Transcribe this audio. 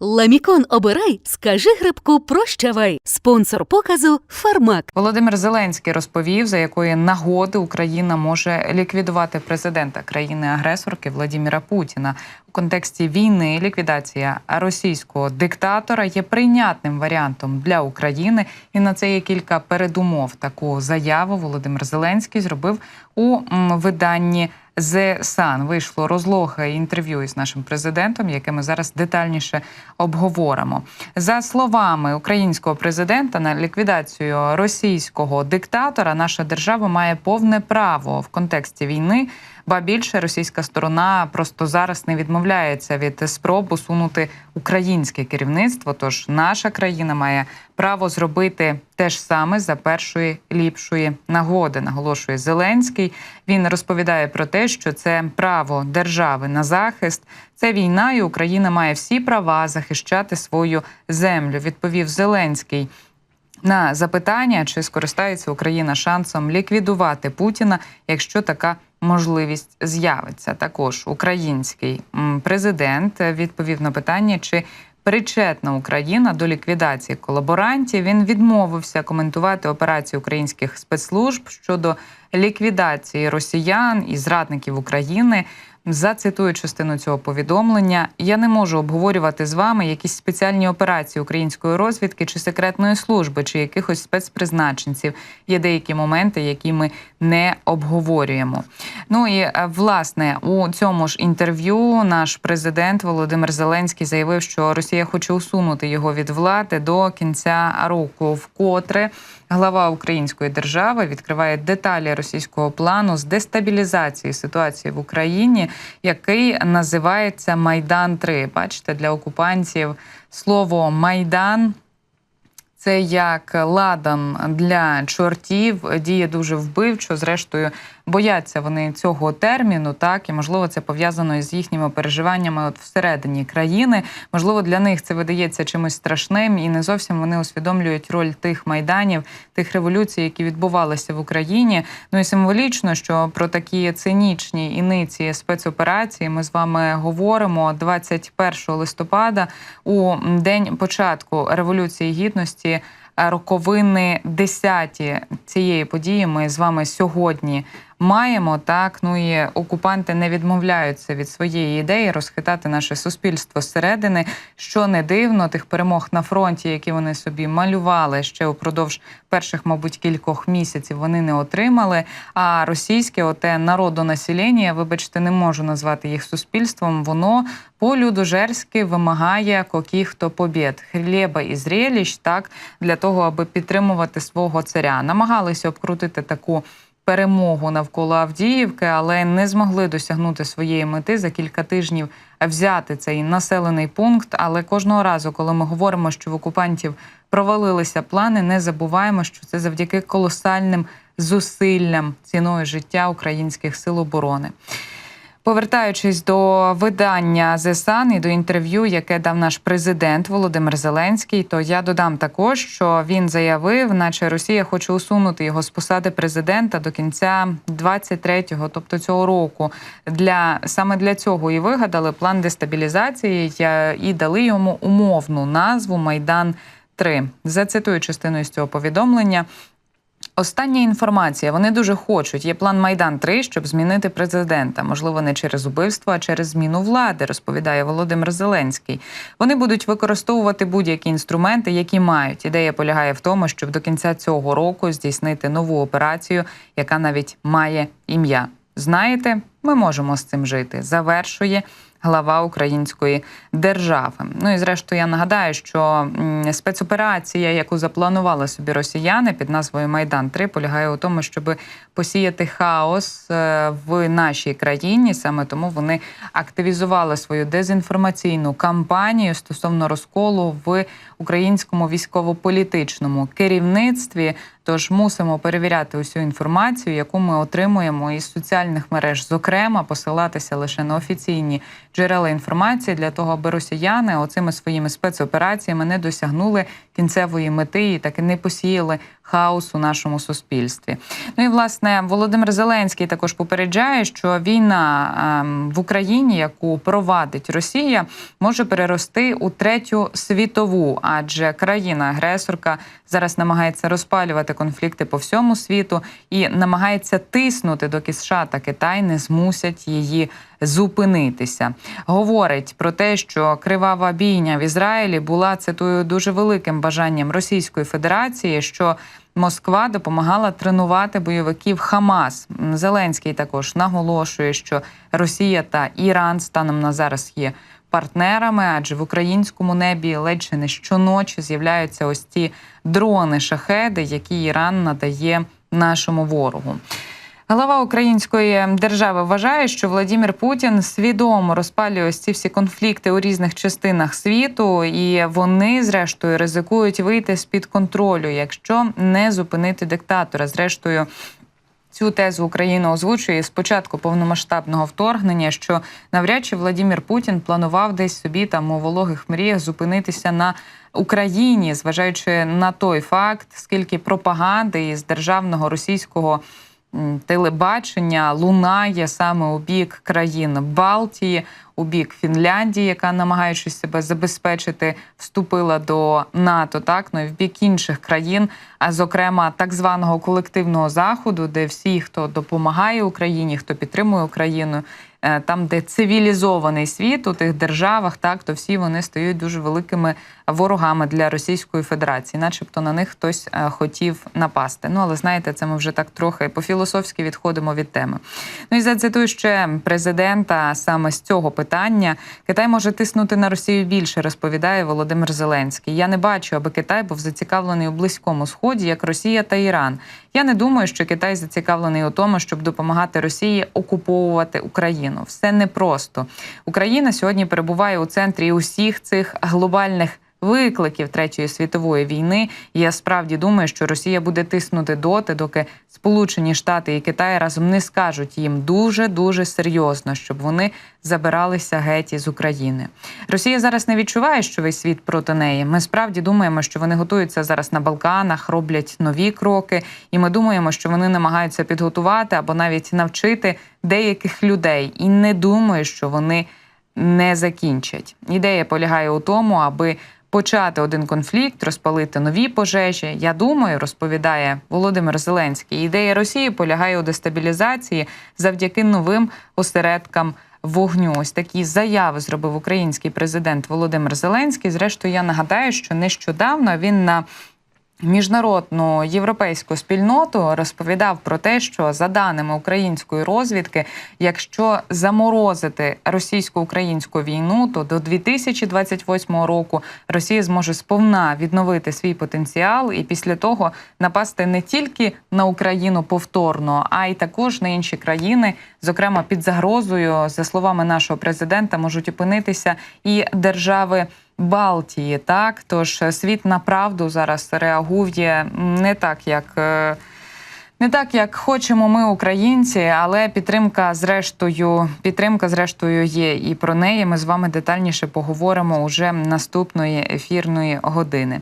Ламікон обирай, скажи грибку прощавай. Спонсор показу Фармак. Володимир Зеленський розповів, за якої нагоди Україна може ліквідувати президента країни-агресорки Владіміра Путіна у контексті війни. Ліквідація російського диктатора є прийнятним варіантом для України, і на це є кілька передумов. Таку заяву Володимир Зеленський зробив у виданні. The Sun вийшло розлоге інтерв'ю із нашим президентом, яке ми зараз детальніше обговоримо. За словами українського президента, на ліквідацію російського диктатора наша держава має повне право в контексті війни. Ба більше російська сторона просто зараз не відмовляється від спроб усунути українське керівництво. Тож наша країна має право зробити те ж саме за першої ліпшої нагоди. Наголошує Зеленський. Він розповідає про те, що це право держави на захист. Це війна, і Україна має всі права захищати свою землю. Відповів Зеленський. На запитання, чи скористається Україна шансом ліквідувати Путіна, якщо така можливість з'явиться. Також український президент відповів на питання, чи причетна Україна до ліквідації колаборантів. Він відмовився коментувати операцію українських спецслужб щодо ліквідації росіян і зрадників України. Зацитую частину цього повідомлення. Я не можу обговорювати з вами якісь спеціальні операції української розвідки чи секретної служби, чи якихось спецпризначенців. Є деякі моменти, які ми не обговорюємо. Ну і е, власне у цьому ж інтерв'ю наш президент Володимир Зеленський заявив, що Росія хоче усунути його від влади до кінця року, вкотре. Глава української держави відкриває деталі російського плану з дестабілізації ситуації в Україні, який називається Майдан 3 Бачите, для окупантів слово Майдан. Це як ладан для чортів, діє дуже вбивчо. Зрештою, бояться вони цього терміну, так і можливо це пов'язано із їхніми переживаннями от всередині країни. Можливо, для них це видається чимось страшним, і не зовсім вони усвідомлюють роль тих майданів, тих революцій, які відбувалися в Україні. Ну і символічно, що про такі цинічні іниці спецоперації ми з вами говоримо 21 листопада у день початку революції гідності. Роковини десяті цієї події ми з вами сьогодні маємо. Так ну і окупанти не відмовляються від своєї ідеї розхитати наше суспільство зсередини. Що не дивно, тих перемог на фронті, які вони собі малювали ще упродовж перших, мабуть, кількох місяців, вони не отримали. А російське оте народонаселення, вибачте, не можу назвати їх суспільством. Воно по-людожерськи вимагає каких-то побід, хліба і зрелищ, так для того, аби підтримувати свого царя. Намагалися обкрутити таку перемогу навколо Авдіївки, але не змогли досягнути своєї мети за кілька тижнів взяти цей населений пункт. Але кожного разу, коли ми говоримо, що в окупантів провалилися плани, не забуваємо, що це завдяки колосальним зусиллям ціною життя українських сил оборони. Повертаючись до видання The Sun і до інтерв'ю, яке дав наш президент Володимир Зеленський, то я додам також, що він заявив, наче Росія хоче усунути його з посади президента до кінця 23-го, тобто цього року. Для саме для цього і вигадали план дестабілізації і дали йому умовну назву Майдан 3 Зацитую частину з цього повідомлення. Остання інформація. Вони дуже хочуть. Є план Майдан 3 щоб змінити президента. Можливо, не через убивство, а через зміну влади, розповідає Володимир Зеленський. Вони будуть використовувати будь-які інструменти, які мають. Ідея полягає в тому, щоб до кінця цього року здійснити нову операцію, яка навіть має ім'я. Знаєте, ми можемо з цим жити. Завершує глава української держави. Ну і зрештою, я нагадаю, що спецоперація, яку запланували собі росіяни під назвою Майдан 3 полягає у тому, щоб посіяти хаос е, в нашій країні. Саме тому вони активізували свою дезінформаційну кампанію стосовно розколу в українському військово-політичному керівництві. Тож мусимо перевіряти усю інформацію, яку ми отримуємо із соціальних мереж, зокрема, посилатися лише на офіційні джерела інформації для того, аби росіяни оцими своїми спецопераціями не досягнули кінцевої мети і таки не посіяли хаос у нашому суспільстві. Ну і власне Володимир Зеленський також попереджає, що війна ем, в Україні, яку провадить Росія, може перерости у третю світову, адже країна-агресорка зараз намагається розпалювати конфлікти по всьому світу і намагається тиснути, доки США та Китай не змусять її зупинитися. Говорить про те, що кривава бійня в Ізраїлі була цитую дуже великим бажанням Російської Федерації, що Москва допомагала тренувати бойовиків Хамас. Зеленський також наголошує, що Росія та Іран станом на зараз є партнерами, адже в українському небі ледь чи не щоночі з'являються ось ці дрони шахеди, які Іран надає нашому ворогу. Глава української держави вважає, що Владимир Путін свідомо розпалює ці всі конфлікти у різних частинах світу, і вони, зрештою, ризикують вийти з під контролю, якщо не зупинити диктатора. Зрештою. Цю тезу Україна озвучує з початку повномасштабного вторгнення, що навряд чи Владимир Путін планував десь собі там у вологих мріях зупинитися на Україні, зважаючи на той факт, скільки пропаганди із державного російського телебачення лунає саме у бік країн Балтії, у бік Фінляндії, яка, намагаючись себе забезпечити, вступила до НАТО, так ну і в бік інших країн, а зокрема так званого колективного заходу, де всі, хто допомагає Україні, хто підтримує Україну, е, там, де цивілізований світ у тих державах, так то всі вони стають дуже великими ворогами для Російської Федерації, начебто на них хтось е, хотів напасти. Ну але знаєте, це ми вже так трохи по-філософськи відходимо від теми. Ну і зацитую ще президента саме з цього питання. Китай може тиснути на Росію більше, розповідає Володимир Зеленський. Я не бачу, аби Китай був зацікавлений у близькому сході, як Росія та Іран. Я не думаю, що Китай зацікавлений у тому, щоб допомагати Росії окуповувати Україну. Все непросто. Україна сьогодні перебуває у центрі усіх цих глобальних. Викликів третьої світової війни, я справді думаю, що Росія буде тиснути доти, доки Сполучені Штати і Китай разом не скажуть їм дуже дуже серйозно, щоб вони забиралися геть із України. Росія зараз не відчуває, що весь світ проти неї. Ми справді думаємо, що вони готуються зараз на Балканах, роблять нові кроки, і ми думаємо, що вони намагаються підготувати або навіть навчити деяких людей. І не думаю, що вони не закінчать. Ідея полягає у тому, аби почати один конфлікт, розпалити нові пожежі. Я думаю, розповідає Володимир Зеленський. Ідея Росії полягає у дестабілізації завдяки новим осередкам. Вогню ось такі заяви зробив український президент Володимир Зеленський. Зрештою, я нагадаю, що нещодавно він на міжнародну європейську спільноту розповідав про те, що за даними української розвідки, якщо заморозити російсько-українську війну, то до 2028 року Росія зможе сповна відновити свій потенціал і після того напасти не тільки на Україну повторно, а й також на інші країни, зокрема під загрозою, за словами нашого президента, можуть опинитися і держави. Балтії, так тож світ направду зараз реагує не так, як е, не так, як хочемо ми, українці, але підтримка зрештою, підтримка зрештою є. І про неї ми з вами детальніше поговоримо уже наступної ефірної години.